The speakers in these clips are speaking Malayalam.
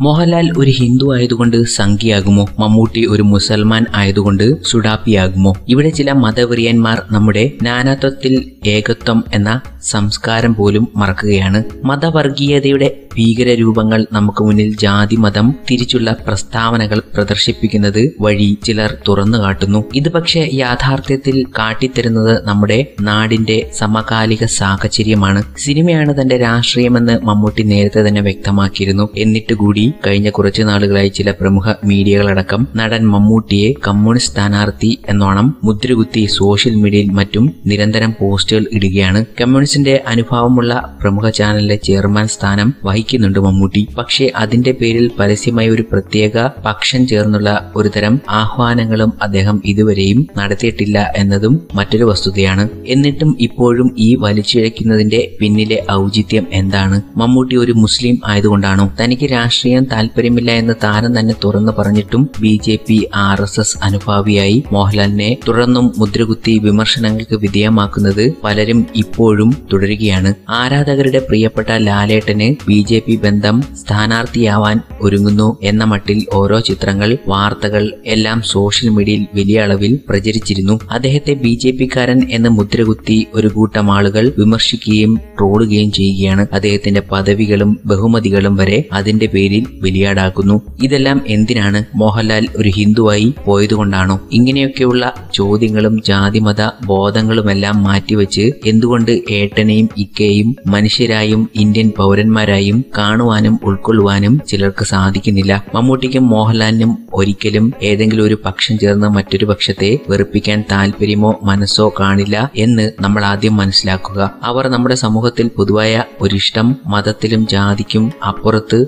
മോഹൻലാൽ ഒരു ഹിന്ദു ആയതുകൊണ്ട് സംഖ്യയാകുമോ മമ്മൂട്ടി ഒരു മുസൽമാൻ ആയതുകൊണ്ട് സുഡാപ്പിയാകുമോ? ഇവിടെ ചില മതവെറിയന്മാർ നമ്മുടെ നാനാത്വത്തിൽ ഏകത്വം എന്ന സംസ്കാരം പോലും മറക്കുകയാണ്. മതവർഗീയതയുടെ ഭീകര രൂപങ്ങൾ നമുക്ക് മുന്നിൽ ജാതി മതം തിരിച്ചുള്ള പ്രസ്താവനകൾ പ്രദർശിപ്പിക്കുന്നത് വഴി ചിലർ തുറന്നു കാട്ടുന്നു. ഇത് പക്ഷേ യാഥാർത്ഥ്യത്തിൽ കാട്ടിത്തരുന്നത് നമ്മുടെ നാടിന്റെ സമകാലിക സാഹചര്യമാണ്. സിനിമയാണ് തന്റെ രാഷ്ട്രീയമെന്ന് മമ്മൂട്ടി നേരത്തെ തന്നെ വ്യക്തമാക്കിയിരുന്നു. എന്നിട്ട് കൂടി കഴിഞ്ഞ കുറച്ചു നാളുകളായി ചില പ്രമുഖ മീഡിയകളടക്കം നടൻ മമ്മൂട്ടിയെ കമ്മ്യൂണിസ്റ്റ് സ്ഥാനാർത്ഥി എന്നോണം മുദ്രകുത്തി സോഷ്യൽ മീഡിയയിൽ മറ്റും നിരന്തരം പോസ്റ്റുകൾ ഇടുകയാണ്. കമ്മ്യൂണിസ്റ്റിന്റെ അനുഭാവമുള്ള പ്രമുഖ ചാനലിലെ ചെയർമാൻ സ്ഥാനം വഹിക്കുന്നുണ്ട് മമ്മൂട്ടി. പക്ഷേ അതിന്റെ പേരിൽ പരസ്യമായി ഒരു പ്രത്യേക പക്ഷം ചേർന്നുള്ള ഒരുതരം ആഹ്വാനങ്ങളും അദ്ദേഹം ഇതുവരെയും നടത്തിയിട്ടില്ല എന്നതും മറ്റൊരു വസ്തുതയാണ്. എന്നിട്ടും ഇപ്പോഴും ഈ വലിച്ചിഴയ്ക്കുന്നതിന്റെ പിന്നിലെ ഔചിത്യം എന്താണ്? മമ്മൂട്ടി ഒരു മുസ്ലിം ആയതുകൊണ്ടാണോ? തനിക്ക് രാഷ്ട്രീയം താല്പര്യമില്ല എന്ന് താരം തന്നെ തുറന്നു പറഞ്ഞിട്ടും B J P R S S അനുഭാവിയായി മോഹൻലാലിനെ തുടർന്നും മുദ്രകുത്തി വിമർശനങ്ങൾക്ക് വിധേയമാക്കുന്നത് പലരും ഇപ്പോഴും തുടരുകയാണ്. ആരാധകരുടെ പ്രിയപ്പെട്ട ലാലേട്ടന് ബി ജെ പി ബന്ധം സ്ഥാനാർത്ഥിയാവാൻ ഒരുങ്ങുന്നു എന്ന മട്ടിൽ ഓരോ ചിത്രങ്ങൾ വാർത്തകൾ എല്ലാം സോഷ്യൽ മീഡിയയിൽ വലിയ അളവിൽ പ്രചരിച്ചിരുന്നു. അദ്ദേഹത്തെ ബി ജെ പിക്കാരൻ എന്ന് മുദ്രകുത്തി ഒരു കൂട്ടം ആളുകൾ വിമർശിക്കുകയും ട്രോളുകയും ചെയ്യുകയാണ്. അദ്ദേഹത്തിന്റെ പദവികളും ബഹുമതികളും വരെ അതിന്റെ പേരിൽ ബലിയാടാക്കുന്നു ഇതെല്ലാം എന്തിനാണ് മോഹൻലാൽ ഒരു ഹിന്ദുവായി പോയതുകൊണ്ടാണോ? ഇങ്ങനെയൊക്കെയുള്ള ചോദ്യങ്ങളും ജാതിമത ബോധങ്ങളുമെല്ലാം മാറ്റിവെച്ച് എന്തുകൊണ്ട് ഏട്ടനെയും ഇക്കയെയും മനുഷ്യരായും ഇന്ത്യൻ പൗരന്മാരായും കാണുവാനും ഉൾക്കൊള്ളുവാനും ചിലർക്ക് സാധിക്കുന്നില്ല. മമ്മൂട്ടിക്കും മോഹൻലാലിനും ഒരിക്കലും ഏതെങ്കിലും ഒരു പക്ഷം ചേർന്ന് മറ്റൊരു പക്ഷത്തെ വെറുപ്പിക്കാൻ താല്പര്യമോ മനസ്സോ കാണില്ല എന്ന് നമ്മൾ ആദ്യം മനസ്സിലാക്കുക. അവർ നമ്മുടെ സമൂഹത്തിൽ പൊതുവായ ഒരിഷ്ടം മതത്തിലും ജാതിക്കും അപ്പുറത്ത്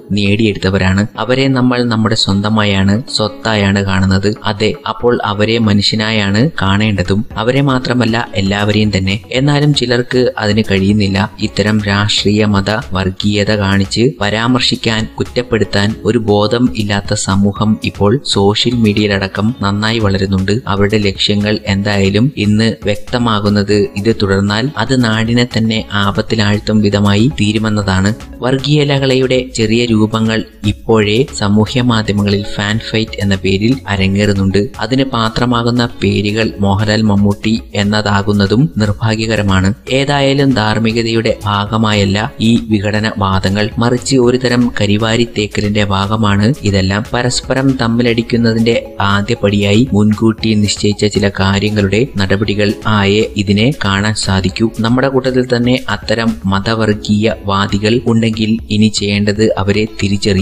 നേടിയെടുത്തവരാണ് അവരെ നമ്മൾ നമ്മുടെ സ്വന്തമായാണ് സ്വത്തായാണ് കാണുന്നത്. അതെ അപ്പോൾ അവരെ മനുഷ്യനായാണ് കാണേണ്ടതും അവരെ മാത്രമല്ല എല്ലാവരെയും തന്നെ. എന്നാലും ചിലർക്ക് അതിന് കഴിയുന്നില്ല. ഇത്തരം രാഷ്ട്രീയ മത വർഗീയത കാണിച്ച് പരാമർശിക്കാൻ കുറ്റപ്പെടുത്താൻ ഒരു ബോധം ഇല്ലാത്ത സമൂഹം ഇപ്പോൾ സോഷ്യൽ മീഡിയയിലടക്കം നന്നായി വളരുന്നുണ്ട്. അവരുടെ ലക്ഷ്യങ്ങൾ എന്തായാലും ഇന്ന് വ്യക്തമാകുന്നത് ഇത് തുടർന്നാൽ അത് നാടിനെ തന്നെ ആപത്തിലാഴ്ത്തും വിധമായി തീരുമെന്നതാണ്. വർഗീയ ലഹളയുടെ ചെറിയ രൂപങ്ങൾ ഇപ്പോഴേ സാമൂഹ്യ മാധ്യമങ്ങളിൽ ഫാൻ ഫൈറ്റ് എന്ന പേരിൽ അരങ്ങേറുന്നുണ്ട്. അതിന് പാത്രമാകുന്ന പേരുകൾ മോഹൻലാൽ മമ്മൂട്ടി എന്നതാകുന്നതും നിർഭാഗ്യകരമാണ്. ഏതായാലും ധാർമ്മികതയുടെ ഭാഗമായല്ല ഈ വിഘടന വാദങ്ങൾ. മറിച്ച് ഒരുതരം കരിവാരി തേക്കലിന്റെ ഭാഗമാണ് ഇതെല്ലാം. പരസ്പരം തമ്മിലടിക്കുന്നതിന്റെ ആദ്യപടിയായി മുൻകൂട്ടി നിശ്ചയിച്ച ചില കാര്യങ്ങളുടെ നടപടികൾ ആയേ ഇതിനെ കാണാൻ സാധിക്കൂ. നമ്മുടെ കൂട്ടത്തിൽ തന്നെ അത്തരം മതവർഗീയ വാദികൾ ഉണ്ടെങ്കിൽ ഇനി ചെയ്യേണ്ടത് അവരെ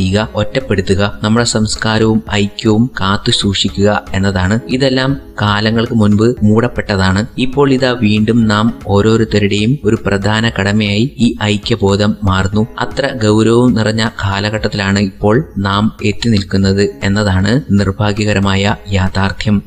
തിരിച്ചറിയുക ഒറ്റപ്പെടുത്തുക നമ്മുടെ സംസ്കാരവും ഐക്യവും കാത്തു സൂക്ഷിക്കുക എന്നതാണ്. ഇതെല്ലാം കാലങ്ങൾക്ക് മുൻപ് മൂടപ്പെട്ടതാണ്. ഇപ്പോൾ ഇതാ വീണ്ടും നാം ഓരോരുത്തരുടെയും ഒരു പ്രധാന കടമയായി ഈ ഐക്യബോധം മാറുന്നു. അത്ര ഗൗരവവും നിറഞ്ഞ കാലഘട്ടത്തിലാണ് ഇപ്പോൾ നാം എത്തി നിൽക്കുന്നത് എന്നതാണ് നിർഭാഗ്യകരമായ യാഥാർത്ഥ്യം.